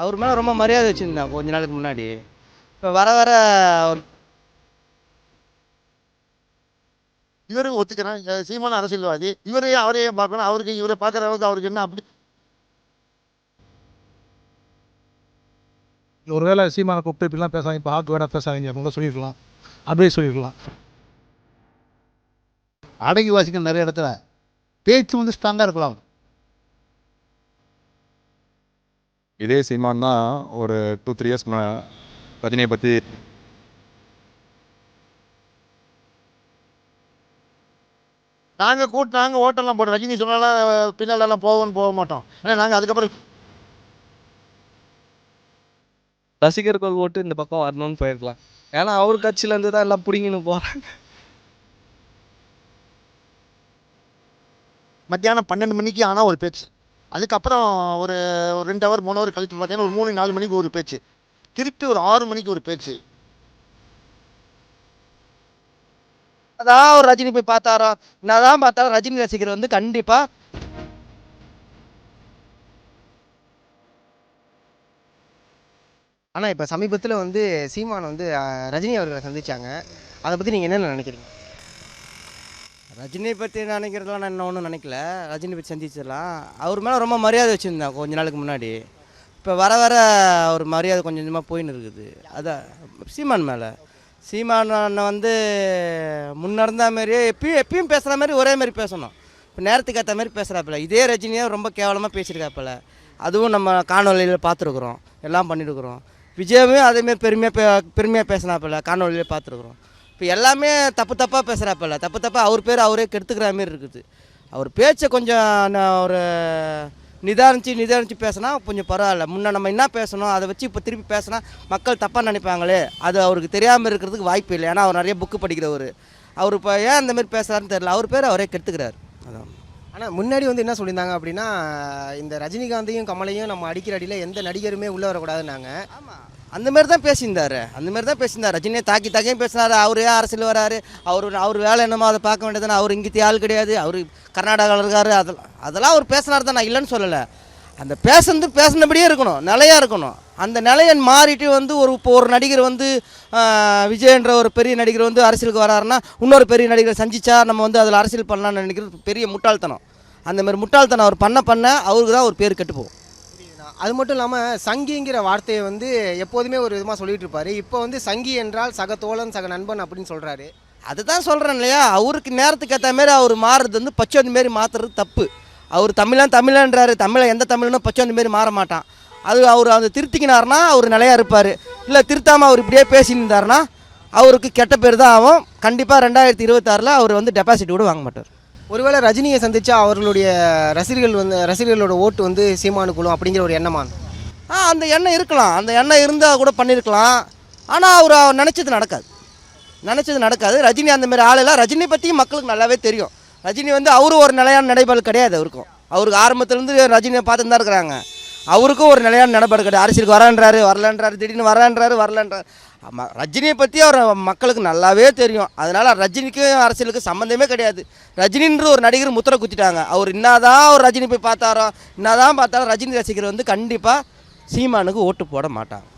அவர் மேலே ரொம்ப மரியாதை வச்சுருந்தேன் கொஞ்ச நாளுக்கு முன்னாடி. இப்போ வர வர அவர் இவரும் ஒத்துக்கிறேன். சீமான அரசியல்வாதி. இவரையும் அவரையே பார்க்கணும். அவருக்கு இவரை பார்க்குற அளவுக்கு அவருக்கு என்ன அப்படி ஒருவேளை சீமானை கூப்பிட்டு இப்படிலாம் பேசாதீங்க. இப்போ ஆக்கு வேணா பேசாதீங்க. அப்படின்னு கூட சொல்லியிருக்கலாம். அப்படியே சொல்லியிருக்கலாம். அடங்கி வாசிக்க நிறைய இடத்துல பேச்சு வந்து ஸ்ட்ராங்காக இருக்கலாம். இதே சீமான் தான் ஒரு டூ த்ரீ இயர்ஸ் ரஜினியை பற்றி நாங்கள் கூட்டு நாங்கள் ஓட்டெல்லாம் போட்டோம் ரஜினி சொன்னாலும் பின்னாலெல்லாம் போவோம்னு போக மாட்டோம். ஏன்னா நாங்கள் அதுக்கப்புறம் ரசிகர்கள் ஓட்டு இந்த பக்கம் வரணும்னு போயிருக்கலாம். ஏன்னா அவர் கட்சியிலேருந்து தான் எல்லாம் பிடிங்கின்னு போகிறாங்க மத்தியானம் பன்னெண்டு மணிக்கு ஆனால் ஒரு பேச்சு. அதுக்கப்புறம் ஒரு ஒரு ரெண்டு ஹவர் மூணு ஹவர் கழித்து பார்த்தீங்கன்னா ஒரு மூணு நாலு மணிக்கு ஒரு பேச்சு. திருப்பி ஒரு ஆறு மணிக்கு ஒரு பேச்சு. அதான் ஒரு ரஜினி போய் பார்த்தாரோ? என்னதான் பார்த்தாலும் ரஜினி ரசிகர் வந்து கண்டிப்பாக ஆனால் இப்போ சமீபத்தில் வந்து சீமான் வந்து ரஜினி அவர்களை சந்திச்சாங்க. அதை பற்றி நீங்கள் என்னென்ன நினைக்கிறீங்க? ரஜினி பற்றி நினைக்கிறதுலாம் நான் ஒன்றும் நினைக்கல. ரஜினி பற்றி சந்திச்சிடலாம். அவர் மேலே ரொம்ப மரியாதை வச்சுருந்தேன் கொஞ்ச நாளுக்கு முன்னாடி. இப்போ வர வர ஒரு மரியாதை கொஞ்சம் கொஞ்சமாக போயின்னு இருக்குது. அதான் சீமான் மேலே. சீமான் அண்ணன் வந்து முன்ன இருந்த மாதிரியே எப்பயும் எப்பயும் பேசுகிற மாதிரி ஒரே மாதிரி பேசணும். இப்போ நேரத்துக்கு ஏற்ற மாதிரி பேசுகிறாப்பில்ல இதே ரஜினியாக ரொம்ப கேவலமாக பேசியிருக்காப்புல. அதுவும் நம்ம காணொலியில் பார்த்துருக்குறோம். எல்லாம் பண்ணியிருக்குறோம் விஜயமே அதேமாரி பெருமையாக பே பெருமையாக பேசினாப்பில்ல காணொலியில் பார்த்துருக்குறோம். இப்போ எல்லாமே தப்பு தப்பாக பேசுகிறாப்புல தப்பு தப்பாக அவர் பேர் அவரே கெடுத்துக்கிற மாதிரி இருக்குது. அவர் பேச்சை கொஞ்சம் ந- ஒரு நிதானிச்சு நிதானிச்சு பேசினா கொஞ்சம் பரவாயில்ல. முன்ன நம்ம என்ன பேசணும் அதை வச்சு இப்போ திருப்பி பேசினா மக்கள் தப்பாக நினைப்பாங்களே. அது அவருக்கு தெரியாமல் இருக்கிறதுக்கு வாய்ப்பு இல்லை. ஏன்னா அவர் நிறைய புக்கு படிக்கிறவர். அவர் இப்போ ஏன் அந்த மாதிரி பேசுகிறாருன்னு தெரியல. அவர் பேர் அவரே கெடுத்துக்கிறார். அதான். ஆனால் முன்னாடி வந்து என்ன சொல்லியிருந்தாங்க அப்படின்னா இந்த ரஜினிகாந்தையும் கமலையும் நம்ம அடிக்கிற அடியில் எந்த நடிகருமே உள்ளே வரக்கூடாதுன்னாங்க. ஆமாம் அந்த மாதிரி தான் பேசியிருந்தாரு. அந்த மாதிரி தான் பேசியிருந்தார். ரஜினியை தாக்கி தாக்கியும் பேசினார். அவர் ஏன் அரசியல் வராரு? அவர் அவர் வேலை என்னமோ அதை பார்க்க வேண்டியதுன்னு அவர் இங்கே ஆள் கிடையாது. அவர் கர்நாடகாவில் இருக்காரு. அதெல்லாம் அதெல்லாம் அவர் பேசினார் தான். நான் இல்லைன்னு சொல்லலை. அந்த பேசுனது பேசினபடியே இருக்கணும். நிலையாக இருக்கணும். அந்த நிலையை மாறிட்டு வந்து ஒரு இப்போ ஒரு நடிகர் வந்து விஜயன்ற ஒரு பெரிய நடிகர் வந்து அரசியலுக்கு வராருன்னா இன்னொரு பெரிய நடிகர் சந்திச்சா நம்ம வந்து அதில் அரசியல் பண்ணலாம்னு நினைக்கிறது பெரிய முட்டாள்தனம். அந்த மாதிரி முட்டாள்தனம் அவர் பண்ண பண்ண அவருக்கு தான் ஒரு பேர் கெட்டுப்போகும் அது மட்டும் இல்லாமல் சங்கிங்கிற வார்த்தையை வந்து எப்போதுமே ஒரு விதமாக சொல்லிட்டு இருப்பாரு. இப்போ வந்து சங்கி என்றால் சக தோழன் சக நண்பன் அப்படின்னு சொல்கிறாரு அதுதான் சொல்கிறேன் இல்லையா? அவருக்கு நேரத்துக்கு ஏற்ற மாரி அவர் மாறுறது வந்து பச்சோந்தி மாரி மாற்றுறது தப்பு. அவர் தமிழன் தமிழன்றாரு. தமிழை எந்த தமிழனும் பச்சோந்தி மாரி மாற மாட்டான். அது அவர் அதை திருத்திக்கினார்னா அவர் நிலையா இருப்பார். இல்லை திருத்தாமல் அவர் இப்படியே பேசின்னு இருந்தாருன்னா அவருக்கு கெட்ட பேர் தான் ஆகும். கண்டிப்பாக ரெண்டாயிரத்தி இருபத்தாறில் அவர் வந்து டெபாசிட் கூட வாங்க மாட்டார். ஒருவேளை ரஜினியை சந்தித்தா அவர்களுடைய ரசிகர்கள் வந்து ரசிகர்களோட ஓட்டு வந்து சீமானுக்குள்ளும் அப்படிங்கிற ஒரு எண்ணமான் ஆ அந்த எண்ணம் இருக்கலாம். அந்த எண்ணம் இருந்தால் கூட பண்ணியிருக்கலாம் ஆனால் அவர் நினச்சது நடக்காது. நினச்சது நடக்காது. ரஜினி அந்த மாதிரி ஆளெல்லாம் ரஜினி பற்றியும் மக்களுக்கு நல்லாவே தெரியும். ரஜினி வந்து அவரும் ஒரு நிலையான நடைபாடு கிடையாது அவருக்கும். அவருக்கு ஆரம்பத்துலேருந்து ரஜினியை பார்த்துட்டு தான் இருக்கிறாங்க. அவருக்கும் ஒரு நிலையான நடைபாடு கிடையாது. அரசியலுக்கு வரேன்றாரு வரலன்றாரு திடீர்னு வரேன்றாரு வரலன்றாரு. ரஜினியை பற்றி அவர் மக்களுக்கு நல்லாவே தெரியும். அதனால் ரஜினிக்கும் அரசியலுக்கு சம்மந்தமே கிடையாது. ரஜினின்ற ஒரு நடிகர் முத்திரை குத்திட்டாங்க. அவர் இன்னாதான் அவர் ரஜினி போய் பார்த்தாரோ இன்னாதான் பார்த்தாலும் ரஜினி ரசிகர் வந்து கண்டிப்பாக சீமானுக்கு ஓட்டு போட மாட்டாங்க.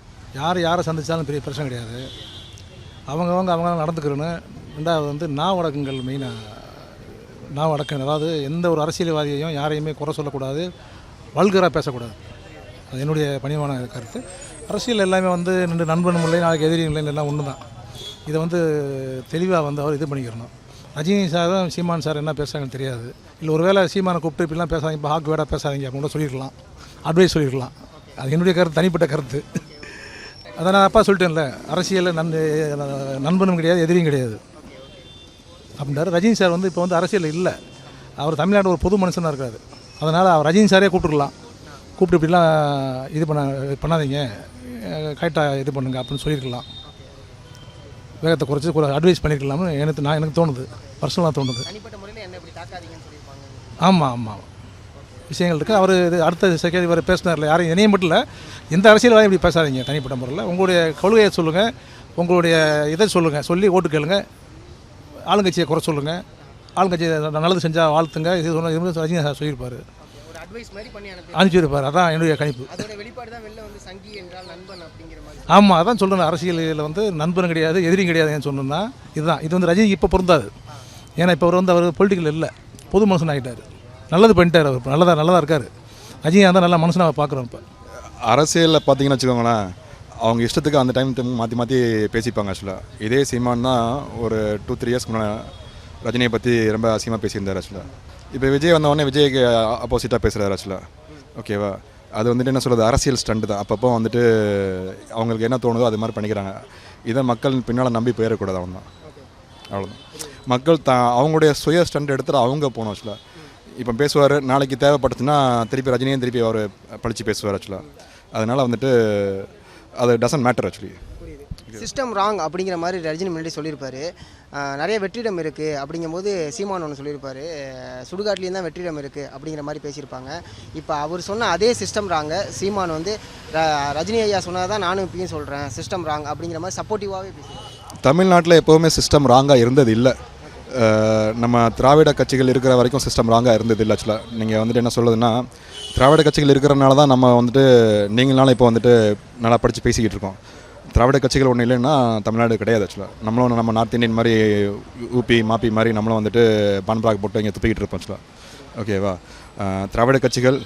யார் யாரை சந்தித்தாலும் பெரிய பிரச்சனை கிடையாது. அவங்கவங்க அவங்க நடந்துக்கிறோன்னு ரெண்டாவது வந்து நான் வடக்குங்கள் மெயினாக நான் வடக்கு அதாவது எந்த ஒரு அரசியல்வாதியையும் யாரையுமே குறை சொல்லக்கூடாது வல்கராக பேசக்கூடாது. அது என்னுடைய பணிவான கருத்து. அரசியல் எல்லாமே வந்து ரெண்டு நண்பனும் இல்லை நாளைக்கு எதிரியும் இல்லை எல்லாம் ஒன்று தான் இதை வந்து தெளிவாக வந்து அவர் இது பண்ணிக்கிறணும். ரஜினி சாரும் சீமான் சார் என்ன பேசுகிறாங்கன்னு தெரியாது. இல்லை ஒருவேளை சீமானை கூப்பிட்டு இப்படிலாம் பேசாதீங்க இப்போ ஹாக் வேடாக பேசாதீங்க அப்படின்னு கூட சொல்லியிருக்கலாம். அட்வைஸ் சொல்லியிருக்கலாம். அது என்னுடைய கருத்து தனிப்பட்ட கருத்து. அதை நான் அப்பா சொல்லிட்டேன்ல அரசியலில் நன் நண்பனும் கிடையாது எதிரியும் கிடையாது. அப்படின்றாரு. ரஜினி சார் வந்து இப்போ வந்து அரசியலில் இல்லை. அவர் தமிழ்நாடு ஒரு பொது மனுஷனாக இருக்காரு. அதனால் அவர் ரஜினி சாரே கூப்பிட்டுருக்கலாம் கூப்பிட்டு இப்படிலாம் இது பண்ண பண்ணாதீங்க. கரெக்டாக இது பண்ணுங்க அப்படின்னு சொல்லியிருக்கலாம். வேகத்தை குறைச்சி அட்வைஸ் பண்ணியிருக்கலாம்னு எனக்கு நான் எனக்கு தோணுது. பர்சனலாக தோணுது. ஆமாம் ஆமாம் விஷயங்கள் இருக்குது அவர் இது அடுத்த செகண்ட் இவர் பேசினார்ல யாரையும் இணையம் மட்டும் இல்லை எந்த அரசியல்வாதியும் இப்படி பேசாதீங்க தனிப்பட்ட முறையில். உங்களுடைய கொள்கையை சொல்லுங்கள் உங்களுடைய இதை சொல்லுங்கள் சொல்லி ஓட்டு கேளுங்க. ஆளுங்கட்சியை குறை சொல்லுங்கள் ஆளுங்கட்சி நல்லது செஞ்சால் வாழ்த்துங்க. இது சொன்ன ரஜினி சார் சொல்லியிருப்பார். அட்வைஸ் மாதிரி பண்ணி அனுப்பி அனுப்பிச்சிருப்பார். அதான் என்னுடைய கணிப்பு. அதோட வெளிப்பாடு தான் வெளில வந்து சங்கி என்றால் நண்பன் அப்படிங்கிற மாதிரி. ஆமாம் அதான் சொல்கிறேன் அரசியலில் வந்து நண்பனும் கிடையாது எதிரியும் கிடையாதுன்னு சொன்னோம்னா இதுதான். இது வந்து ரஜினிக்கு இப்போ பொருந்தாது. ஏன்னா இப்போ அவர் வந்து அவர் பொலிட்டிக்கல் இல்லை. பொது மனுஷன் ஆகிட்டார் நல்லது பண்ணிட்டார் அவர். இப்ப நல்லதா நல்லதாக இருக்கார். ரஜினியாக இருந்தால் நல்ல மனுஷனாக பார்க்குறோம் இப்போ. அரசியலில் பார்த்தீங்கன்னு வச்சுக்கோங்களேன் அவங்க இஷ்டத்துக்கு அந்த டைம் மாற்றி மாற்றி பேசிப்பாங்க ஆக்சுவலாக இதே சீமான் தான் ஒரு டூ த்ரீ இயர்ஸ்க்கு முன்னாடி ரஜினியை பற்றி ரொம்ப அசிங்கமாக பேசியிருந்தார் ஆக்சுவலாக இப்போ விஜய் வந்தவொடனே விஜய்க்கு ஆப்போசிட்டாக பேசுகிறாரு ஆக்சுவலாக ஓகேவா அது வந்துட்டு என்ன சொல்கிறது அரசியல் ஸ்டண்ட் தான். அப்பப்போ வந்துட்டு அவங்களுக்கு என்ன தோணுதோ அது மாதிரி பண்ணிக்கிறாங்க. இதை மக்கள் பின்னால் நம்பி போயிடக்கூடாது அவன் தான். அவ்வளோதான் மக்கள் தான் அவங்களுடைய சுய ஸ்டண்ட் எடுத்துட்டு அவங்க போகணும் ஆக்சுவலாக இப்போ பேசுவார் நாளைக்கு தேவைப்பட்டுச்சுன்னா திருப்பி ரஜினியும் திருப்பி அவர் பழிச்சு பேசுவார் ஆக்சுவலாக அதனால் வந்துட்டு அது doesn't matter actually system wrong அப்படிங்கிற மாதிரி ரஜினி முன்னாடி சொல்லியிருப்பாரு. நிறைய வெற்றிடம் இருக்குது அப்படிங்கும்போது சீமான் ஒன்று சொல்லியிருப்பாரு. சுடுகாட்லேயும் தான் வெற்றிடம் இருக்குது அப்படிங்கிற மாதிரி பேசியிருப்பாங்க. இப்போ அவர் சொன்ன அதே சிஸ்டம் ராங்க சீமான் வந்து ரஜினி ஐயா சொன்னதை தான் நானும் இப்பயும் சொல்கிறேன் சிஸ்டம் ராங் அப்படிங்கிற மாதிரி சப்போர்ட்டிவாகவே பேசியிருப்பாங்க தமிழ்நாட்டில் எப்போவுமே சிஸ்டம் ராங்காக இருந்தது இல்லை நம்ம திராவிட கட்சிகள் இருக்கிற வரைக்கும் சிஸ்டம் ராங்காக இருந்தது இல்லை ஆக்சுவலாக நீங்கள் வந்துட்டு என்ன சொல்லுதுன்னா திராவிட கட்சிகள் இருக்கிறனால தான் நம்ம வந்துட்டு நீங்களால இப்போ வந்துட்டு நல்லா படித்து பேசிக்கிட்டு இருக்கோம். திராவிட கட்சிகள் ஒன்றும் இல்லைன்னா தமிழ்நாடு கிடையாது ஆக்சுவலாக நம்மளும் நம்ம நார்த் இந்தியன் மாதிரி ஊபி மாப்பி மாதிரி நம்மளும் வந்துட்டு பான்பராக் போட்டு இங்கே துப்பிக்கிட்டு இருப்போம் ஆக்சுவலாக ஓகேவா திராவிட கட்சிகள்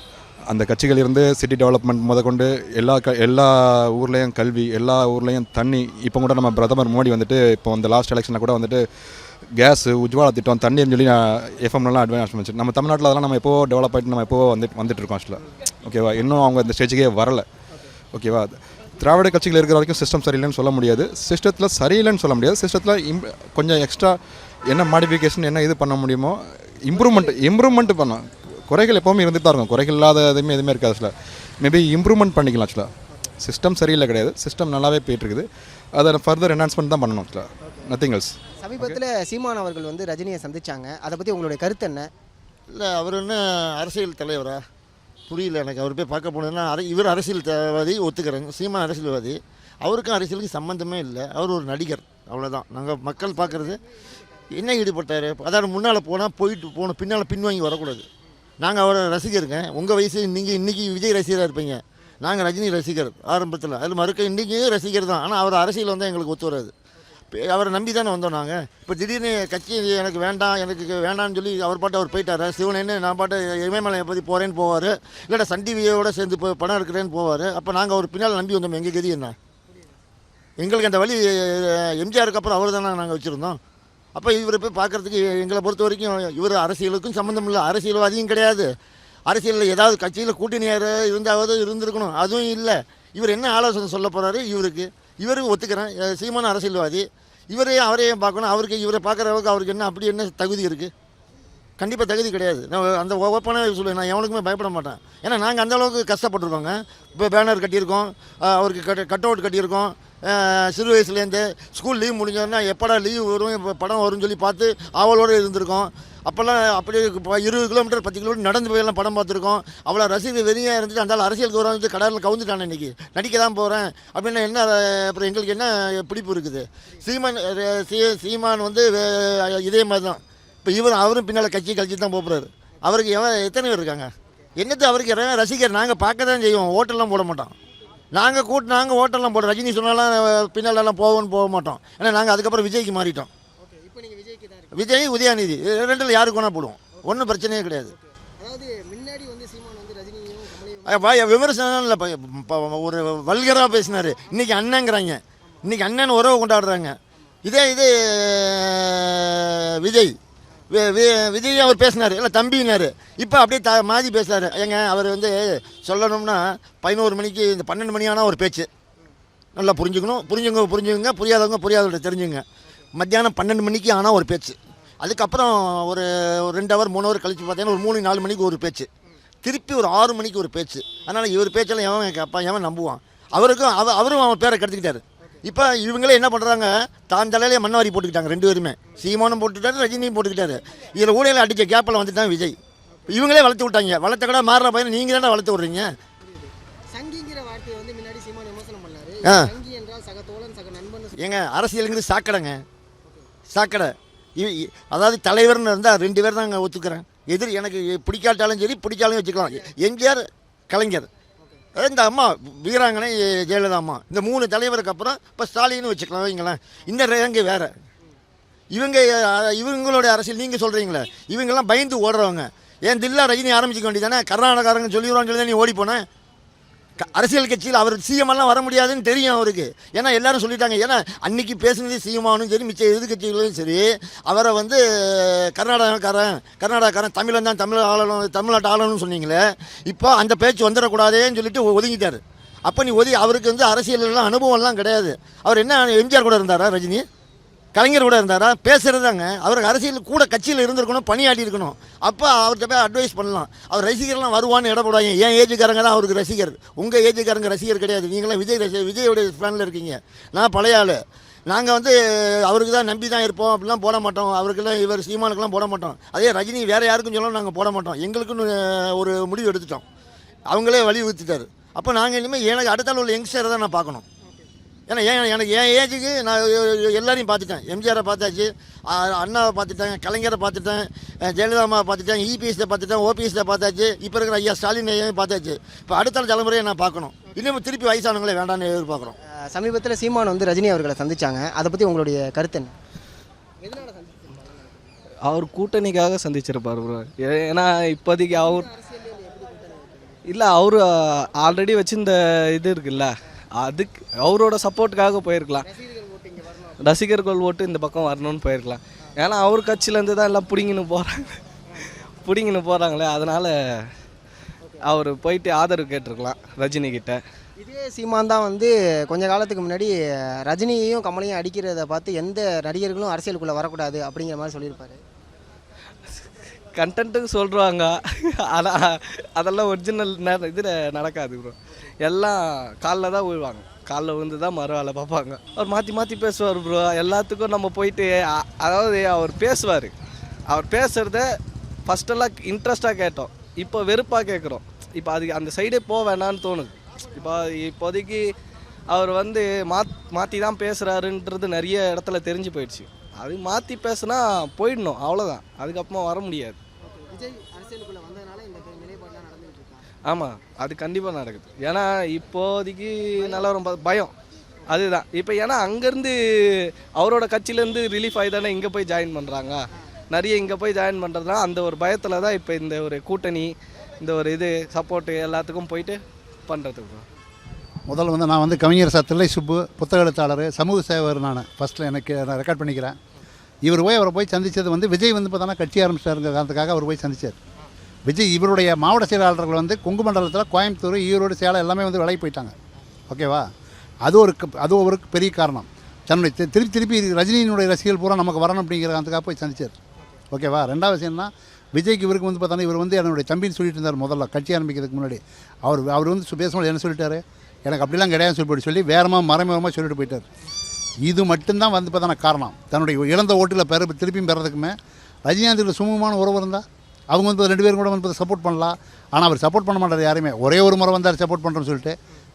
அந்த கட்சிகள் இருந்து சிட்டி டெவலப்மெண்ட் முதற்கொண்டு எல்லா க எல்லா ஊர்லேயும் கல்வி எல்லா ஊர்லேயும் தண்ணி இப்போ கூட நம்ம பிரதமர் மோடி வந்துட்டு இப்போ அந்த லாஸ்ட் எலெக்ஷனில் கூட வந்துட்டு கேஸு உஜ்வாலா திட்டம் தண்ணின்னு சொல்லி எஃப்எம்லாம் அட்வான்ஸ் பண்ணிச்சு. நம்ம தமிழ்நாட்டில் அதெல்லாம் நம்ம எப்போ டெவலப் ஆகிட்டு நம்ம எப்போ வந்துட்டு வந்துட்டு இருக்கோம் ஆக்சுவலாக ஓகேவா இன்னும் அவங்க இந்த ஸ்டேஜுக்கே வரல. ஓகேவா திராவிட கட்சிகள் இருக்கிற வரைக்கும் சிஸ்டம் சரியில்லைன்னு சொல்ல முடியாது. சிஸ்டத்தில் சரியில்லைன்னு சொல்ல முடியாது. சிஸ்டத்தில் இம் கொஞ்சம் எக்ஸ்ட்ரா என்ன மாடிஃபிகேஷன் என்ன இது பண்ண முடியுமோ இம்ப்ரூவ்மெண்ட் இம்ப்ரூவ்மெண்ட் பண்ணலாம் குறைகள் எப்போவுமே இருந்துட்டு தான் இருக்கும். குறைகள் இல்லாத எதுவுமே எதுவுமே இருக்காது ஆக்சுவலாக மேபி இம்ப்ரூவ்மெண்ட் பண்ணிக்கலாம் ஆக்சுவலாக சிஸ்டம் சரியில்லை கிடையாது. சிஸ்டம் நல்லாவே போயிட்டு இருக்குது அதை ஃபர்தர் என்ஹான்ஸ்மெண்ட் தான் பண்ணணும் ஆக்சுவலாக நத்திங் எல்ஸ் சமீபத்தில் சீமான் அவர்கள் வந்து ரஜினியை சந்திச்சாங்க. அதை பற்றி உங்களுடைய கருத்து என்ன? இல்லை அவர் என்ன அரசியல் தலைவரா? புரியல எனக்கு. அவர் போய் பார்க்க போனதுன்னா அரை இவர் அரசியல்வாதி ஒத்துக்கிறேங்க சீமான் அரசியல்வாதி. அவருக்கும் அரசியலுக்கு சம்மந்தமே இல்லை. அவர் ஒரு நடிகர். அவ்வளோதான் நாங்கள் மக்கள் பார்க்குறது என்ன ஈடுபட்டார்? அதாவது முன்னால் போனால் போயிட்டு போன பின்னால் பின்வாங்கி வரக்கூடாது. நாங்கள் அவரை ரசிகருங்க. உங்கள் வயசு நீங்கள் இன்றைக்கி விஜய் ரசிகராக இருப்பீங்க. நாங்கள் ரஜினி ரசிகர் ஆரம்பத்தில். அதில் மறுக்க இன்றைக்கும் ரசிகர் தான். ஆனால் அவர் அரசியல் வந்தால் எங்களுக்கு ஒத்து வராது. அவரை நம்பி தானே வந்தோம் நாங்கள் இப்போ திடீர்னு கட்சி எனக்கு வேண்டாம் எனக்கு வேண்டாம்னு சொல்லி அவர் பாட்டு அவர் போயிட்டார். சிவனேன்னு நான் பாட்டு இமயமலையை பற்றி போகிறேன்னு போவார். இல்லாட்டா சன் டிவியோட சேர்ந்து இப்போ படம் எடுக்கிறேன்னு போவார். அப்போ நாங்கள் அவர் பின்னால் நம்பி வந்தோம். எங்கள் கதி என்ன? எங்களுக்கு அந்த வழி எம்ஜிஆருக்கு அப்புறம் அவர் தானே நாங்கள் வச்சுருந்தோம். அப்போ இவரை போய் பார்க்குறதுக்கு எங்களை பொறுத்த வரைக்கும் இவர் அரசியலுக்கும் சம்மந்தம் இல்லை. அரசியல்வாதியும் கிடையாது. அரசியலில் ஏதாவது கட்சியில் கூட்டணியார் இருந்தாவது இருந்திருக்கணும். அதுவும் இல்லை. இவர் என்ன ஆலோசனை சொல்ல போகிறாரு இவருக்கு. இவருக்கு ஒத்துக்கிறேன். சீமான அரசியல்வாதி. இவரையும் அவரையும் பார்க்கணும். அவருக்கு இவரை பார்க்குற அளவுக்கு அவருக்கு என்ன அப்படி என்ன தகுதி இருக்குது கண்டிப்பாக தகுதி கிடையாது. நான் அந்த ஓப்பனாக சொல்லுவேன் நான் எவனுக்குமே பயப்பட மாட்டேன். ஏன்னா நாங்கள் அந்த அளவுக்கு கஷ்டப்பட்டுருக்கோங்க. இப்போ பேனர் கட்டியிருக்கோம் அவருக்கு கட் கட் அவுட் கட்டியிருக்கோம். சிறு வயசுலேருந்து ஸ்கூல் லீவ் முடிஞ்சோன்னா எப்படா லீவ் வரும் இப்போ படம் வரும்னு சொல்லி பார்த்து ஆவலோடு இருந்திருக்கோம். அப்போல்லாம் அப்படியே இப்போ இருபது கிலோமீட்டர் பத்து கிலோமீட்டர் நடந்து போயெல்லாம் படம் பார்த்துருக்கோம். அவ்வளோ ரசிகர் வெறியாக இருந்துட்டு அந்த அரசியல் தூரம் வந்து கடலில் கவுந்துட்டானே இன்றைக்கி நடிக்க தான் போகிறேன் அப்படின்னா என்ன அப்புறம் எங்களுக்கு என்ன பிடிப்பு இருக்குது? சீமான் சீ- சீமான் வந்து வே- இதே மாதிரி தான். இப்போ இவர் அவரும் பின்னால் கட்சி கழிச்சு தான் போகிறாரு அவருக்கு எவன் எத்தனை பேர் இருக்காங்க? என்னத்தை அவருக்கு எவன் ரசிகர்? நாங்கள் பார்க்க தான் செய்வோம். ஓட்டெல்லாம் போட மாட்டோம். நாங்கள் கூட்டு நாங்கள் ஓட்டெல்லாம் போடுறோம் ரஜினி சொன்னாலாம் பின்னாலெல்லாம் போவோம்னு போக மாட்டோம். ஏன்னா நாங்கள் அதுக்கப்புறம் விஜய்க்கு மாறிட்டோம். விஜய் உதயாநிதி. ரெண்டில் யாருக்கு வேணால் போடுவோம். ஒன்றும் பிரச்சனையே கிடையாது. விமர்சனம் இல்லை. ஒரு வல்கராக பேசினார். இன்றைக்கி அண்ணங்கிறாங்க. இன்றைக்கி அண்ணன் உறவு கொண்டாடுறாங்க. இதே இது விஜய். விஜய் அவர் பேசினார். இல்லை தம்பினார். இப்போ அப்படியே த மாதி பேசுகிறாரு ஏங்க அவர் வந்து சொல்லணும்னா பதினோரு மணிக்கு இந்த பன்னெண்டு மணி ஆனால் ஒரு பேச்சு. நல்லா புரிஞ்சுக்கணும். புரிஞ்சுங்க புரிஞ்சுங்க புரியாதவங்க புரியாதவங்க தெரிஞ்சுங்க மத்தியானம் பன்னெண்டு மணிக்கு ஆனால் ஒரு பேச்சு. அதுக்கப்புறம் ஒரு ரெண்டு ஹவர் மூணு ஹவர் கழித்து பார்த்தீங்கன்னா ஒரு மூணு நாலு மணிக்கு ஒரு பேச்சு. திருப்பி ஒரு ஆறு மணிக்கு ஒரு பேச்சு. அதனால் இவர் பேச்செல்லாம் எவன் கேட்பான் எவன் நம்புவான்? அவருக்கும் அவ அவரும் அவன் பேரை கெடுத்துக்கிட்டாரு. இப்போ இவங்களே என்ன பண்ணுறாங்க தான் தலையிலே மண்ணவாரி போட்டுக்கிட்டாங்க ரெண்டு பேருமே. சீமானும் போட்டுக்கிட்டாரு ரஜினியும் போட்டுக்கிட்டாரு. இதில் ஊழியில் அடித்த கேப்பில் வந்துட்டான் விஜய். இவங்களே வளர்த்து விட்டாங்க. வளர்த்த கூட மாறுற பையன் நீங்கள் தானே வளர்த்து விட்றீங்க? ஏங்க அரசியலுங்கிறது சாக்கடைங்க. சாக்கடை. இ- இ- அதாவது தலைவர்னு இருந்தால் ரெண்டு பேர் தான் ஒத்துக்கிறேன். எதிர் எனக்கு பிடிக்காட்டாலும் சரி பிடிச்சாலும் வச்சுக்கலாம். எம்ஜிஆர் கலைஞர். இந்த அம்மா வீராங்கனை ஜெயலலிதா அம்மா. இந்த மூணு தலைவருக்கு அப்புறம் இப்போ ஸ்டாலின்னு வச்சுக்கலாம் வைங்களேன் இந்த ரேங்கு வேறு. இவங்க இவங்களுடைய அரசியல் நீங்கள் சொல்கிறீங்களே இவங்கெல்லாம் பயந்து ஓடுறவங்க. ஏன் தில்லா ரஜினி ஆரம்பிச்சிக்க வேண்டியதானே? கர்நாடகாரங்க சொல்லிடுவான்னு சொல்லி தான் நீ ஓடி போனேன் அரசியல் கட்சியில் அவர் சிஎம் எல்லாம் வர முடியாதுன்னு தெரியும் அவருக்கு. ஏன்னா எல்லாரும் சொல்லிட்டாங்க. ஏன்னா அன்னைக்கு பேசுனது சிஎம்மானும் சரி மிச்ச எதிர்கட்சிகளும் சரி அவரை வந்து கர்நாடகாக்காரன் கர்நாடகக்காரன் தமிழன் தான் தமிழ் ஆளணும் தமிழ்நாட்டு ஆளணும்னு சொன்னீங்களே இப்போ அந்த பேச்சு வந்துடக்கூடாதேன்னு சொல்லிட்டு ஒதுங்கிட்டார். அப்போ நீ ஒதுங்கி அவருக்கு வந்து அரசியலெல்லாம் அனுபவம்லாம் கிடையாது. அவர் என்ன எம்ஜிஆர் கூட இருந்தாரா ரஜினி? கலைஞர் கூட இருந்தாரா? பேசுகிறதாங்க அவருக்கு அரசியல் கூட கட்சியில் இருந்திருக்கணும் பணியாட்டி இருக்கணும் அப்போ அவர்கிட்ட போய் அட்வைஸ் பண்ணலாம். அவர் ரசிகர்லாம் வருவான்னு இடப்படுவாங்க. என் ஏஜுக்காரங்க தான் அவருக்கு ரசிகர். உங்கள் ஏஜுக்காரங்க ரசிகர் கிடையாது. நீங்களாம் விஜய் ரசி விஜயோடைய ஃபேனில் இருக்கீங்க. நான் பழைய ஆள். நாங்கள் வந்து அவருக்கு தான் நம்பி தான் இருப்போம். அப்படிலாம் போட மாட்டோம். அவருக்கெல்லாம் இவர் சீமானுக்கெல்லாம் போட மாட்டோம். அதே ரஜினி வேறு யாருக்கும் சொல்லணும் நாங்கள் போட மாட்டோம். எங்களுக்குன்னு ஒரு முடிவு எடுத்துட்டோம். அவங்களே வலியுறுத்திட்டாரு. அப்போ நாங்கள் இனிமேல் எனக்கு அடுத்தால உள்ள யங்ஸ்டரை தான் நான் பார்க்கணும். ஏன்னா ஏன் எனக்கு என் ஏஜுக்கு நான் எல்லாரையும் பார்த்துட்டேன். எம்ஜிஆரை பார்த்தாச்சு அண்ணாவை பார்த்துட்டேன் கலைஞரை பார்த்துட்டேன் ஜெயலலிதா அம்மாவை பார்த்துட்டேன் இபிஎஸ்ஸை பார்த்துட்டேன் ஓபிஎஸ்ஸை பார்த்தாச்சு இப்போ இருக்கிற ஐயா ஸ்டாலின் ஐயாவையும் பார்த்தாச்சு. இப்போ அடுத்த தலைமுறையை நான் பார்க்கணும். இன்னும் திருப்பி வயசானவங்களே வேண்டாம்னு எதிர்பார்க்குறோம். சமீபத்தில் சீமான் வந்து ரஜினி அவர்களை சந்திச்சாங்க. அதை பற்றி உங்களுடைய கருத்து என்ன? அவர் கூட்டணிக்காக சந்திச்சிருப்பார் ப்ரோ ஏன்னா இப்போதைக்கு அவர் இல்லை அவர் ஆல்ரெடி வச்சிருந்த இது இருக்குல்ல அதுக்கு அவரோட சப்போர்ட்டுக்காக போயிருக்கலாம். ரசிகர்கள் ஓட்டு இந்த பக்கம் வரணும்னு போயிருக்கலாம். ஏன்னா அவர் கட்சியிலேருந்து தான் எல்லாம் பிடிங்கின்னு போகிறாங்க பிடிங்கின்னு போகிறாங்களே அதனால் அவர் போயிட்டு ஆதரவு கேட்டிருக்கலாம் ரஜினி கிட்ட. இதே சீமான் தான் வந்து கொஞ்ச காலத்துக்கு முன்னாடி ரஜினியையும் கமலையும் அடிக்கிறத பார்த்து எந்த நடிகர்களும் அரசியலுக்குள்ளே வரக்கூடாது அப்படிங்கிற மாதிரி சொல்லியிருப்பாரு. கண்டென்ட்டுக்கு சொல்கிறாங்க ஆனால் அதெல்லாம் ஒரிஜினல் இதில் நடக்காது ப்ரோ எல்லாம் காலில் தான் விழுவாங்க. காலில் விழுந்து தான் மறு வேலை பார்ப்பாங்க. அவர் மாற்றி மாற்றி பேசுவார் ப்ரோ எல்லாத்துக்கும் நம்ம போயிட்டு அ- அதாவது அவர் பேசுவார். அவர் பேசுகிறத ஃபஸ்ட்டெல்லாம் இன்ட்ரெஸ்ட்டாக கேட்டோம். இப்போ வெறுப்பாக கேட்குறோம் இப்போ அது அந்த சைடே போக வேணான்னு தோணுது. இப்போ இப்போதைக்கு அவர் வந்து மாத் மாற்றி தான் பேசுகிறாருன்றது நிறைய இடத்துல தெரிஞ்சு போயிடுச்சு. அது மாற்றி பேசுனா போயிடணும் அவ்வளோதான் அதுக்கப்புறமா வர முடியாது. விஜய் அரசியலுக்குள்ளே வந்ததுனால இந்த நிலைப்பாடுலாம் நடந்துகிட்டு இருக்காங்க ஆமாம் அது கண்டிப்பாக நடக்குது. ஏன்னா இப்போதைக்கு நல்லவரும் பயம். அதுதான். இப்போ ஏன்னா அங்கேருந்து அவரோட கட்சியிலேருந்து ரிலீஃப் ஆகி தானே இங்கே போய் ஜாயின் பண்ணுறாங்க நிறைய இங்கே போய் ஜாயின் பண்ணுறதுனா அந்த ஒரு பயத்தில் தான் இப்போ இந்த ஒரு கூட்டணி இந்த ஒரு இது சப்போர்ட்டு எல்லாத்துக்கும் போயிட்டு பண்ணுறதுக்கு முதல்ல வந்து நான் வந்து கவிஞர் சார் சுப்பு புத்தக எழுத்தாளர் சமூக சேவர் நான். ஃபஸ்ட்டில் எனக்கு நான் ரெக்கார்ட் பண்ணிக்கிறேன். இவர் போய் அவரை போய் சந்தித்தது வந்து விஜய் வந்து பார்த்தோன்னா கட்சி ஆரம்பிச்சாருங்க காரணத்துக்காக அவர் போய் சந்திச்சார். விஜய் இவருடைய மாவட்ட செயலாளர்கள் வந்து கொங்கு மண்டலத்தில் கோயம்புத்தூர் ஈரோடு சேலம் எல்லாமே வந்து விலகி போயிட்டாங்க. ஓகேவா? அது ஒரு அது ஒரு பெரிய காரணம். தன்னுடைய திருப்பி திருப்பி ரஜினியினுடைய ரசிகர்கள் பூரா நமக்கு வரணும் அப்படிங்கிற அந்த போய் சந்திச்சார். ஓகேவா? ரெண்டாவது விஷயம்னா விஜய்க்கு இவருக்கு வந்து பார்த்தோன்னா இவர் வந்து என்னுடைய தம்பின்னு சொல்லிட்டு இருந்தார் முதல்ல கட்சி ஆரம்பிக்கிறதுக்கு முன்னாடி. அவர் அவர் வந்து பேசும்போது என்ன சொல்லிட்டாரு? எனக்கு அப்படிலாம் கிடையாதுன்னு சொல்லி போட்டு சொல்லி வேறமாக மறைமுகமாக சொல்லிட்டு போயிட்டார். இது மட்டும்தான் வந்து பார்த்தோன்னா காரணம். தன்னுடைய இழந்த ஓட்டில் பெற திருப்பியும் பெறதுக்குமே. ரஜினிகாந்துக்கு சுமூகமான உறவு இருந்தால் அவங்க வந்து ரெண்டு பேரும் கூட வந்து சப்போர்ட் பண்ணலாம். ஆனால் அவர் சப்போர்ட் பண்ண மாட்டார் யாருமே. ஒரே ஒரு முறை வந்தார் சப்போர்ட் பண்ணுறோன்னு சொல்லிட்டு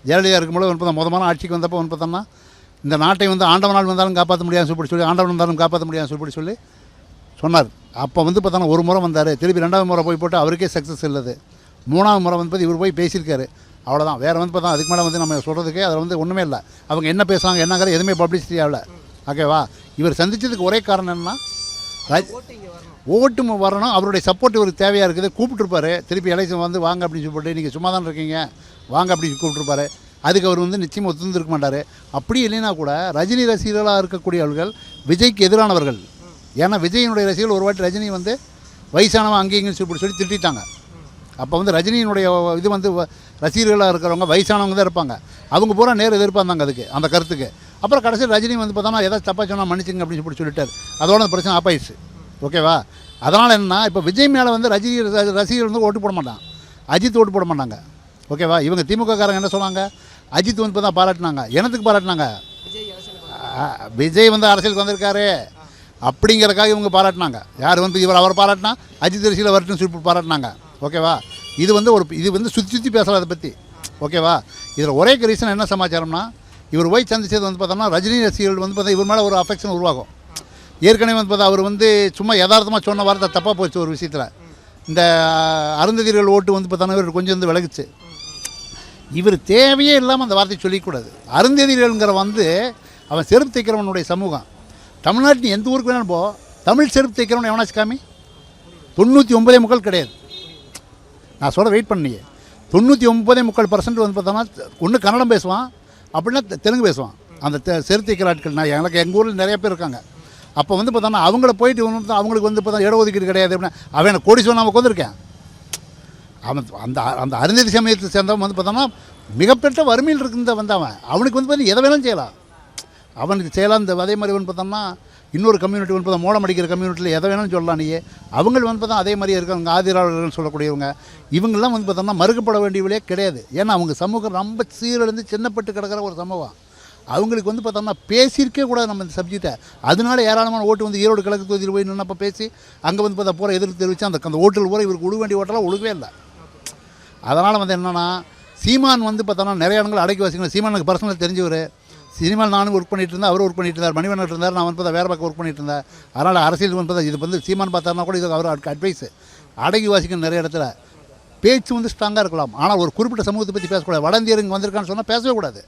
ஜெயலலிதா இருக்கும்போது வந்து பார்த்தா மொதமான ஆட்சிக்கு வந்தப்போ வந்து பார்த்தோம்னா இந்த நாட்டை வந்து ஆண்டவனால் வந்தாலும் காப்பாற்ற முடியாதுன்னு சொல்லி சொல்லி ஆண்டவன் வந்தாலும் காப்பாற்ற முடியாதுன்னு சொல்லி சொல்லி சொன்னார். அப்போ வந்து பார்த்தோன்னா ஒரு முறை வந்தார். திருப்பி ரெண்டாவது முறை போய் போட்டு அவருக்கே சக்ஸஸ் இல்லது மூணாவது முறை வந்து இவர் போய் பேசியிருக்காரு. அவ்வளோதான் வேறு வந்து பார்த்தா அதுக்கு மேலே வந்து நம்ம சொல்கிறதுக்கே அதில் வந்து ஒன்றுமே இல்லை. அவங்க என்ன பேசுகிறாங்க என்னங்கிற எதுவுமே பப்ளிசிட்டி ஆகல. ஓகேவா? இவர் சந்திச்சதுக்கு ஒரே காரணம் என்னன்னா ரஜ்- ஓட்டு வரணும். அவருடைய சப்போர்ட் இவருக்கு தேவையாக இருக்குது. கூப்பிட்டுருப்பாரு. திருப்பி எலெக்ஷன் வந்து வாங்க அப்படின்னு சொல்லிட்டு நீங்கள் சும்மா தான் இருக்கீங்க? வாங்க அப்படின்னு கூப்பிட்டுருப்பாரு. அதுக்கு அவர் வந்து நிச்சயமாக ஒத்துந்திருக்க மாட்டார். அப்படி இல்லைன்னா கூட ரஜினி ரசிகர்களாக இருக்கக்கூடியவர்கள் விஜய்க்கு எதிரானவர்கள். ஏன்னா விஜயினுடைய ரசிகர்கள் ஒரு வாட்டி ரஜினி வந்து வயசானவன் அங்கேயும் சொல்லி சொல்லி திட்டாங்க அப்போ வந்து ரஜினியினுடைய இது வந்து வ- ரசிகர்களாக இருக்கிறவங்க வயசானவங்க தான் இருப்பாங்க. அவங்க பூரா நேர் எதிர்பார்த்தாங்க அதுக்கு அந்த கருத்துக்கு. அப்புறம் கடைசியில் ரஜினி வந்து பார்த்தோன்னா ஏதாவது தப்பாக சொன்னால் மன்னிச்சுங்க அப்படின்னு சொல்லி சொல்லிட்டார். அதோட அந்த பிரச்சனை ஆப்பாயிடுச்சு ஓகேவா அதனால் என்னன்னா இப்போ விஜய் மேலே வந்து ரஜினி ர- ரசிகர்கள் வந்து ஓட்டு போட மாட்டான் அஜித் ஓட்டு போட மாட்டாங்க. ஓகேவா இவங்க திமுககாரங்க என்ன சொன்னாங்க? அஜித் வந்து இப்போ தான் பாராட்டினாங்க. எனத்துக்கு பாராட்டினாங்க? விஜய் வந்து அரசியலுக்கு வந்திருக்காரு. அப்படிங்கிறதுக்காக இவங்க பாராட்டினாங்க. யார் வந்து இவர் அவர் பாராட்டினா அஜித் ரசியில் வரட்டுன்னு சொல்லி பாராட்டினாங்க. ஓகேவா இது வந்து ஒரு இது வந்து சுற்றி சுற்றி பேசலாம் அதை பற்றி ஓகேவா இதில் ஒரே ரீசன் என்ன சமாச்சாரம்னா இவர் போய் சந்திச்சது வந்து பார்த்தோம்னா ரஜினி ரசிகர்கள் வந்து பார்த்தா இவர் மேலே ஒரு அஃபெக்ஷன் உருவாகும். ஏற்கனவே வந்து பார்த்தா அவர் வந்து சும்மா யதார்த்தமாக சொன்ன வார்த்தை தப்பாக போச்சு ஒரு விஷயத்தில். இந்த அருந்ததியர்கள் ஓட்டு வந்து பார்த்தோன்னா இவர் கொஞ்சம் வந்து விலகுச்சு. இவர் தேவையே இல்லாமல் அந்த வார்த்தையை சொல்லிக்கூடாது. அருந்ததியர்கள்ங்கிற வந்து அவன் செருப்பு தைக்கிறவனுடைய சமூகம். தமிழ்நாட்டில் எந்த ஊருக்கு வேணாலும் போ. தமிழ் செருப்பு தைக்கிறவன் எவனாச்சு காமி? தொண்ணூற்றி ஒன்பதே முக்கால் கிடையாது. நான் சொல்ல வெயிட் பண்ணியே தொண்ணூற்றி ஒன்பதே முக்கால் பர்சன்ட் வந்து பார்த்தோம்னா ஒன்று கன்னடம் பேசுவான் அப்படின்னா தெ- தெலுங்கு பேசுவான். அந்த தெ- செருப்பு தைக்கிற ஆட்கள் நான் எனக்கு எங்கள் ஊரில் நிறைய பேர் இருக்காங்க. அப்போ வந்து பார்த்தோம்னா அவங்கள போயிட்டு வந்து அவங்களுக்கு வந்து பார்த்தா இட ஒதுக்கீடு கிடையாது அப்படின்னா அவன் என்ன கோடி சொன்ன நமக்கு வந்திருக்கேன் அவன் அந்த அந்த அருந்ததி சமயத்தை சேர்ந்தவன் வந்து பார்த்தோம்னா மிகப்பெற்ற வறுமையில் இருந்த வந்தவன் அவனுக்கு வந்து பார்த்தீங்கன்னா எதை வேணாலும் செய்யலாம். அவனுக்கு செய்யலாம். இந்த அதே மாதிரி வந்து பார்த்தோம்னா இன்னொரு கம்யூனிட்டி வந்து பார்த்தா மோடம் அடிக்கிற கம்யூனிட்டியில் எதை வேணாலும் சொல்லலாம் நீயே. அவங்கள் வந்து பார்த்தா அதே மாதிரியே இருக்காங்க. ஆதிராளர்கள் சொல்லக்கூடியவங்க. இவங்கெல்லாம் வந்து பார்த்தோம்னா மறுக்கப்பட வேண்டியவளே கிடையாது. ஏன்னா அவங்க சமூகம் ரொம்ப சீரழிந்து சின்னப்பட்டு கிடக்கிற ஒரு சமூகம். அவங்களுக்கு வந்து பார்த்தோம்னா பேசியிருக்கே கூடாது நம்ம இந்த சப்ஜெக்டை அதனால ஏராளமான ஓட்டு வந்து ஈரோடு கிழக்கு தொகுதியில் போய் நின்னப்போ பேசி அங்கே வந்து பார்த்தா பூரா எதிர்ப்பு தெரிவித்து அந்த அந்த ஓட்டில் பூரா இவருக்கு உழுக வேண்டிய ஓட்டெல்லாம் உழுகவே இல்லை. அதனால் வந்து என்னென்னா சீமான் வந்து பார்த்தோன்னா நிறைய இடங்கள் அடக்கி வச்சுக்கணும் சீமானுக்கு பர்சனல் தெரிஞ்சவர். சினிமாவில் நானும் ஒர்க் பண்ணிட்டு இருந்தேன் அவர் ஒர்க் பண்ணிட்டு இருந்தார் மணிவன் இருந்தார் நான் வந்து பார்த்தா வேறு பக்கம் ஒர்க் பண்ணிட்டு இருந்தேன். அதனால் அரசியல் வந்து இது வந்து சீமான் பார்த்தாருனா கூட இது அவர் அட்வைஸ் அடக்கி வாசிக்கணும் நிறைய இடத்துல. பேச்சு வந்து ஸ்ட்ராங்காக இருக்கலாம். ஆனால் ஒரு குறிப்பிட்ட சமூகத்தை பற்றி பேசக்கூடாது. வட இந்தியருங்க இங்கே வந்திருக்கான்னு சொன்னால் பேசவே கூடாது.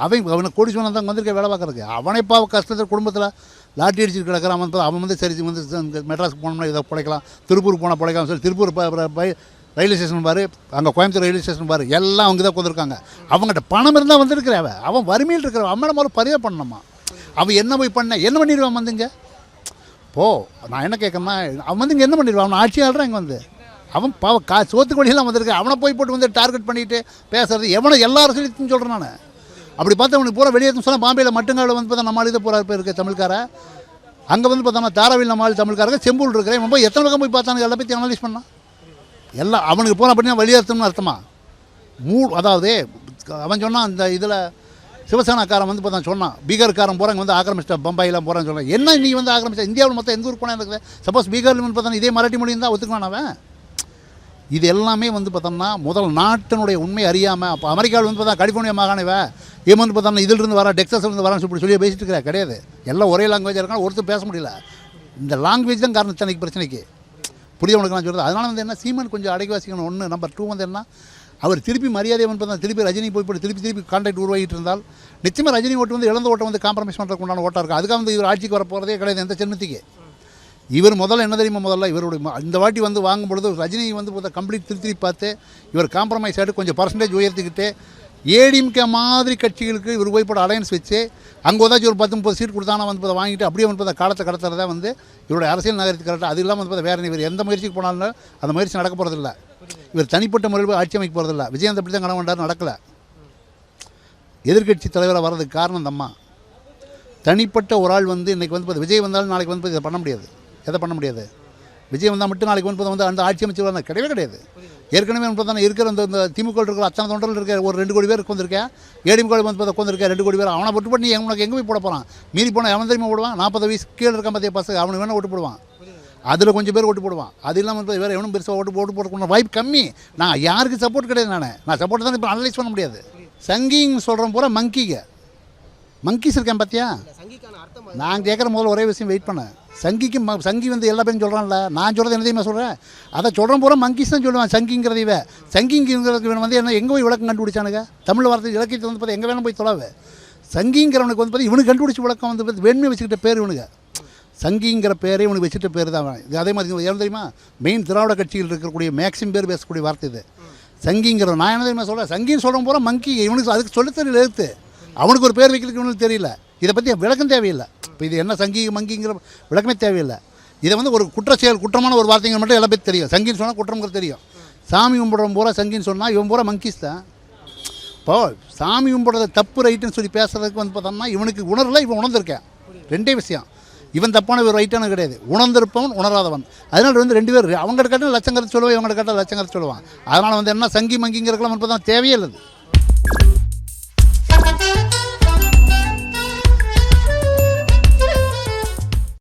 அவன் அவனை கோடி சொன்னா தான் வந்திருக்க வேலை பார்க்குறதுக்கு. அவனை இப்போ கஷ்டத்தில் குடும்பத்தில் லாட்டி அடிச்சு கிடக்கிறான். அவன் வந்து- அவன் வந்து சரி வந்து மெட்ராஸ் போனோம்னா இதை பிழைக்கலாம். திருப்பூர் போனால் பிழைக்கலாம். சொல்லி திருப்பூர் ரயில்வே ஸ்டேஷன் பாரு அங்கே கோயம்புத்தூர் ரயில்வே ஸ்டேஷன் பாரு எல்லாம் அவங்க தான் கொடுத்துருக்காங்க அவங்ககிட்ட பணம் இருந்தால் வந்திருக்கிற அவன். அவன் வறுமையில் இருக்கிற அவன் முதல்ல பரிவே பண்ணணுமா? அவன் என்ன போய் பண்ண என்ன பண்ணிடுவான் வந்துங்க போ நான் என்ன கேட்கணும்னா அவன் வந்து இங்கே என்ன பண்ணிடுவான்? அவன் ஆட்சி இங்கே வந்து. அவன் பாவ கா சோத்து கொடியெல்லாம் வந்திருக்கு அவனை போய் போட்டு வந்து டார்கெட் பண்ணிட்டு பேசுறது எவனை எல்லா அரசியலையும் சொல்கிறேன் நான். அப்படி பார்த்தவனுக்கு பூரா வெளியே சொன்னால் பாம்பேயில் மட்டுங்காவில் வந்து பார்த்தா நம்மளால் இதை போகிற இருக்க தமிழ்கார? அங்கே வந்து பார்த்தோம்னா தாராவில் நம்ம தமிழ்காரங்க செம்பூல் இருக்கிறேன் ரொம்ப எத்தனை பக்கம் போய் பார்த்தானுங்க எல்லாம் பற்றி அனலைஸ் பண்ணான். எல்லாம் அவனுக்கு போனால் அப்படின்னா வெளியேற்றணும்னு அர்த்தமா? மூ அதாவது அவன் சொன்னான் அந்த இதில் சிவசேனாக்காரன் வந்து பார்த்தா சொன்னான் பீகார்காரன் போகிறாங்க வந்து ஆக்கிரமிச்சிட்டா பம்பாயிலாம் போகிறான்னு சொன்னான். என்ன நீ வந்து ஆக்கிரமிச்சா? இந்தியாவில் மொத்தம் எந்த ஊர் போனால் இருக்குது? சப்போஸ் பீகாரில் வந்து பார்த்தா இதே மராட்டி மொழியும் தான் ஒத்துக்குவான் அவன்? இது எல்லாமே வந்து பார்த்தோம்னா முதல் நாட்டினுடைய உண்மை அறியாமல் அப்போ அமெரிக்காவில் வந்து பார்த்தா கலிஃபோர்னியா மாகாணவ இவன் வந்து பார்த்தோம்னா இதிலிருந்து வர டெக்ஸஸ்லேருந்து வரான்னு சொல்லி சொல்லி பேசிட்டு இருக்கிற கிடையாது. எல்லாம் ஒரே லாங்குவேஜாக இருக்காங்க ஒருத்தர் பேச முடியல. இந்த லாங்குவேஜ் தான் காரணம் இத்தனைக்கு பிரச்சனைக்கு. புரியவனுக்கு நான் சொல்கிறது அதனால் வந்து என்ன சீமன் கொஞ்சம் அடக்கி வாசிக்கணும் ஒன்று நம்பர் டூ வந்து என்ன அவர் திருப்பி மரியாதை வந்து பார்த்தா திருப்பி ரஜினி போய் போய் திருப்பி திருப்பி கான்டாக்ட் உருவாகிட்டு இருந்தால் நிச்சயமாக ரஜினி ஓட்டு வந்து இழந்த ஓட்டை வந்து காம்ப்ரமைஸ் பண்ணுறதுக்கு உண்டான ஓட்டாக இருக்கும். அதுக்காக வந்து இவர் ஆட்சிக்கு வர போகிறதே கிடையாது எந்த சின்னத்துக்கு இவர் முதல்ல என்ன தெரியுமா முதல்ல? இவருடைய இந்த வாட்டி வந்து வாங்கும் பொழுது ரஜினி வந்து பார்த்தா கம்ப்ளீட் திருத்தி பார்த்து இவர் காம்ப்ரமைஸ் ஆகிட்டு கொஞ்சம் பர்சன்டேஜ் உயர்த்திக்கிட்டு ஏடிஎம்கே மாதிரி கட்சிகளுக்கு இவர் போய் போட அலையன்ஸ் வச்சு அங்கே ஏதாச்சும் ஒரு பத்து முப்பது சீட் கொடுத்தானா வந்து பார்த்தா வாங்கிட்டு அப்படியே வந்து பார்த்தா காலத்தை கடத்துறதா வந்து இவருடைய அரசியல் நகரத்துக்கு கரெக்டாக அது இல்லாமல் வந்து பார்த்தா வேறு இவர் எந்த முயற்சிக்கு போனாலும் அந்த முயற்சி நடக்க போகிறதில்ல இவர் தனிப்பட்ட முறையில் ஆட்சி அமைக்க போகிறதில்ல விஜயகாந்த் அப்படி தான் கனவு கண்டார் நடக்கலை. எதிர்க்கட்சி தலைவராக வர்றதுக்கு காரணம் தம்மா அம்மா. தனிப்பட்ட ஒரு ஆள் வந்து இன்றைக்கி வந்து விஜய் வந்தாலும் நாளைக்கு வந்து இதை பண்ண முடியாது. எதை பண்ண முடியாது. விஜய் வந்தால் மட்டும் நாளைக்கு வந்து வந்து அந்த ஆட்சி அமைச்சு வந்தால் கிடையவே கிடையாது. ஏற்கனவே வந்து பார்த்தா இருக்கிற அந்த இந்த திமுக இருக்கிற அத்தனை தொண்டர்கள் இருக்க ஒரு ரெண்டு கோடி பேர் உட்காந்துருக்கேன் ஏடிஎம் கோடி வந்து உட்காந்துருக்கேன் ரெண்டு கோடி பேர். அவனை ஒட்டு பண்ணி உனக்கு எங்கே போய் போட போகிறான் மீறி போனால் அவன் தெரியுமா போடுவான் நாற்பது வயசு கீழே இருக்க பார்த்தியா பசங்க அவனுக்கு வேணால் ஓட்டு போடுவான். அதில் கொஞ்சம் பேர் ஓட்டு போடுவான். அது இல்லாமல் வேறு எவனும் பெருசாக ஓட்டு போட்டு போடக்கூடிய வாய்ப்பு கம்மி. நான் யாருக்கு சப்போர்ட் கிடையாது நான். நான் சப்போர்ட் தான் இப்போ அனலைஸ் பண்ண முடியாது. சங்கிங் சொல்கிறோம் பூரா மங்கிங்க மங்கிஸ் இருக்கேன் பார்த்தியா நான் கேட்குற முதல்ல ஒரே விஷயம் வெயிட் பண்ணேன் சங்கிக்கு ம சங்கி வந்து எல்லா பேரும் சொல்கிறான்ல நான் சொல்கிறது என்ன தெரியுமா சொல்கிறேன் அதை சொல்கிறேன் பூரா மங்கிஸ் தான் சொல்லுவேன் சங்கிங்கிறது இவன். சங்கிங்கிறதுக்கு இவன் வந்து என்ன எங்கே போய் விளக்கம் கண்டுபிடிச்சானுங்க? தமிழ் வார்த்தை இலக்கியத்தை வந்து பார்த்து எங்கே வேணும் போய் தொலைவு. சங்கிங்கிறவனுக்கு வந்து பார்த்து இவனுக்கு கண்டுபிடிச்ச விளக்கம் வந்து பார்த்து வெண்மை வச்சுக்கிட்ட பேர் இவனுக்கு சங்கிங்கிற பேரே இவனுக்கு வச்சுட்ட பேர் தான். இது அதே மாதிரி ஏன் தெரியுமா? மெயின் திராவிட கட்சியில் இருக்கக்கூடிய மேக்ஸிம் பேர் பேசக்கூடிய வார்த்தை இது. சங்கிங்கிற நான் என்ன தெரியுமா சொல்கிறேன் சங்கின்னு சொல்கிறேன் பூரா மங்கி இவனுக்கு அதுக்கு சொல்ல தெரியல எழுத்து. அவனுக்கு ஒரு பேர் வைக்கிறதுக்கு இவனுக்கு தெரியல. இதை பற்றி விளக்கம் தேவையில்லை. இப்போ இது என்ன சங்கி மங்கிங்கிற விளக்கமே தேவையில்லை. இதை வந்து ஒரு குற்ற செயல் குற்றமான ஒரு வார்த்தைங்க மட்டும் எல்லா பேர் தெரியும். சங்கின்னு சொன்னால் குற்றம்ங்கிறது தெரியும். சாமி கும்பிடுறவன் பூரா சங்கின்னு சொன்னால் இவன் பூரா மங்கிஸ் தான். இப்போ சாமி கும்பிடுறது தப்பு ரைட்டுன்னு சொல்லி பேசுறதுக்கு வந்து பார்த்தோம்னா இவனுக்கு உணரல இவன் உணர்ந்திருக்கேன். ரெண்டே விஷயம். இவன் தப்பான ஒரு ரைட்டான கிடையாது. உணர்ந்திருப்பவன் உணராதவன். அதனால வந்து ரெண்டு பேர் அவங்ககிட்ட கேட்டால் லட்சம் கருத்து சொல்லுவான் இவங்க கேட்டால் லட்சம் சொல்லுவான். அதனால் வந்து என்ன சங்கி மங்கிங்கிறதுக்கெல்லாம் வந்து பார்த்தா தேவையே இல்லை